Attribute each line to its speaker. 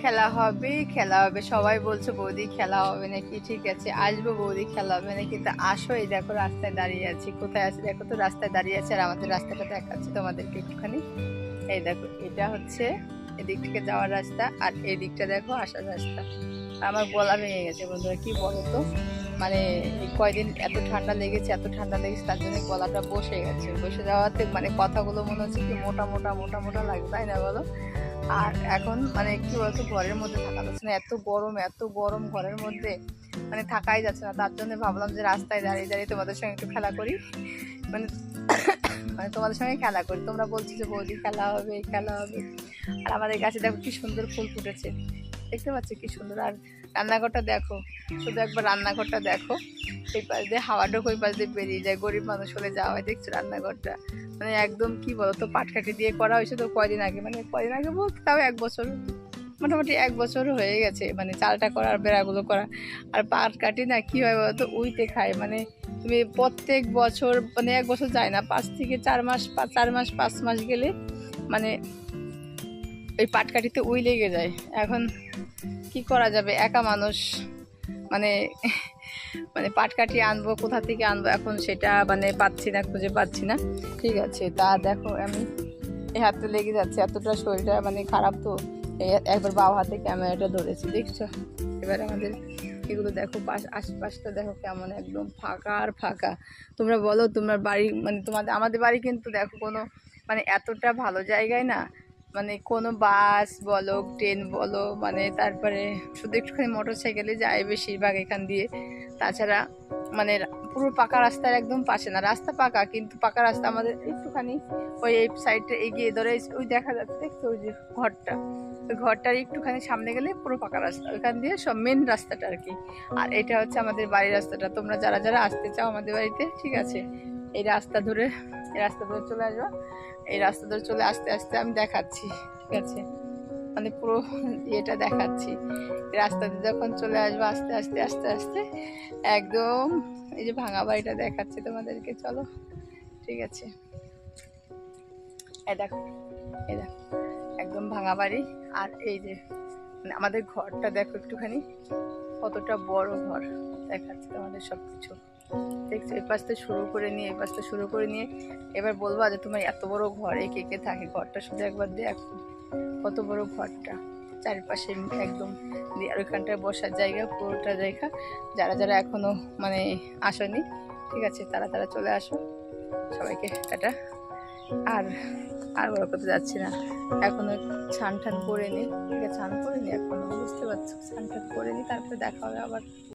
Speaker 1: খেলা হবে খেলা হবে। সবাই বলছে, বৌদি, খেলা হবে নাকি? ঠিক আছে, আসব বৌদি, খেলা হবে নাকি? তা আসো, এই দেখো রাস্তায় দাঁড়িয়ে আছি। কোথায় আছে? দেখো তো রাস্তায় দাঁড়িয়ে আছে আর আমাদের রাস্তাটা দেখাচ্ছে তোমাদেরকে একটুখানি। এই দেখো, এটা হচ্ছে এদিক থেকে যাওয়ার রাস্তা আর এই দিকটা দেখো আসার রাস্তা। আমার গলা ভেঙে গেছে বন্ধুরা, কি বলো তো মানে কয়দিন এত ঠান্ডা লেগেছে, এত ঠান্ডা লেগেছে, তার জন্য গলাটা বসে গেছে। বসে যাওয়াতে মানে কথাগুলো মনে হচ্ছে কি মোটা মোটা মোটা মোটা লাগে তাই না বলো? আর এখন মানে কি বলতো, ঘরের মধ্যে থাকা যাচ্ছে না। এত গরম এত গরম ঘরের মধ্যে মানে থাকাই যাচ্ছে না। তার জন্য ভাবলাম যে রাস্তায় দাঁড়িয়ে দাঁড়িয়ে তোমাদের সঙ্গে একটু খেলা করি। মানে তোমাদের সঙ্গে খেলা করি। তোমরা বলছো যে, বৌদি, খেলা হবে খেলা হবে। আর আমাদের গাছে দেখো কি সুন্দর ফুল ফুটেছে। দেখতে পাচ্ছি কি সুন্দর? আর রান্নাঘরটা দেখো, শুধু একবার রান্নাঘরটা দেখো। এই পাশ দিয়ে হাওয়া ঢোক, ওই পাশ দিয়ে বেরিয়ে যায়, গরিব মানুষ হলে যাওয়া হয়। দেখছ রান্নাঘরটা? মানে একদম কি বলতো পাটকাঠি দিয়ে করা হয়েছে তো কয়দিন আগে। মানে কয়দিন আগে বলতে তাও এক বছর। মোটামুটি এক বছর হয়ে গেছে মানে চালটা করা আর বেড়াগুলো করা। আর পাট কাটি না কী হয় বলতো, উইতে খায়। মানে প্রত্যেক বছর মানে এক বছর যায় না, পাঁচ থেকে চার মাস চার মাস, পাঁচ মাস গেলে মানে ওই পাটকাঠিতে উই লেগে যায়। এখন কি করা যাবে? একা মানুষ মানে মানে পাটকাঠি আনব, কোথা থেকে আনব? এখন সেটা মানে পাচ্ছি না, খুঁজে পাচ্ছি না। ঠিক আছে, তা দেখো আমি, এই হাতে লেগে যাচ্ছে, এতটা শরীরটা মানে খারাপ তো। একবার বাবা হাতে ক্যামেরাটা ধরেছি, দেখছ? এবার আমাদের এগুলো দেখো, পাশ, আশপাশটা দেখো কেমন একদম ফাঁকা আর ফাঁকা। তোমরা বলো, তোমার বাড়ি মানে তোমাদের, আমাদের বাড়ি কিন্তু দেখো কোনো মানে এতটা ভালো জায়গায় না মানে কোনো বাস বলো, ট্রেন বলো মানে তারপরে শুধু একটুখানি মোটর সাইকেলে যায় বেশিরভাগ এখান দিয়ে। তাছাড়া মানে পুরো পাকা রাস্তার একদম পাশে না, রাস্তা পাকা, কিন্তু পাকা রাস্তা আমাদের একটুখানি ওই এই সাইডটা এগিয়ে ধরে, ওই দেখা যাচ্ছে, দেখছ ওই যে ঘরটা? ঘরটার একটুখানি সামনে গেলে পুরো পাকা রাস্তা, ওইখান দিয়ে সব মেন রাস্তাটা আর কি। আর এটা হচ্ছে আমাদের বাড়ির রাস্তাটা, তোমরা যারা যারা আসতে চাও আমাদের বাড়িতে, ঠিক আছে? এই রাস্তা ধরে, এই রাস্তা ধরে চলে আসবা। এই রাস্তা ধরে চলে আসতে আসতে আমি দেখাচ্ছি, ঠিক আছে? মানে পুরো ইয়েটা দেখাচ্ছি। এই রাস্তা দিয়ে যখন চলে আসব আস্তে আস্তে আস্তে আস্তে, একদম এই যে ভাঙা বাড়িটা দেখাচ্ছি তোমাদেরকে, চলো, ঠিক আছে? এই দেখো এই দেখো। একদম ভাঙা বাড়ি। আর এই যে মানে আমাদের ঘরটা দেখো একটুখানি, কতটা বড় ঘর। দেখাচ্ছে তোমাদের সব কিছু দেখছ এই পাশটা শুরু করে নিয়ে এই পাশটা শুরু করে নিয়ে, এবার বলব যে তোমার এত বড় ঘরে কে কে থাকে? ঘরটা শুধু একবার দেখো, কত বড় ঘরটা। চারিপাশে একদম আর ওইখানটায় বসার জায়গা, পুরোটা জায়গা। যারা যারা এখনও মানে আসেনি, ঠিক আছে, তারা তারা চলে আসো। সবাইকে টাটা। আর আর বড় করতে যাচ্ছি না। এখনও ছান ঠান করে নিই ঠিক আছে ছান করে নিই এখনও বুঝতে পারছ। ছান ঠান করে নিই তারপরে দেখা হবে আবার।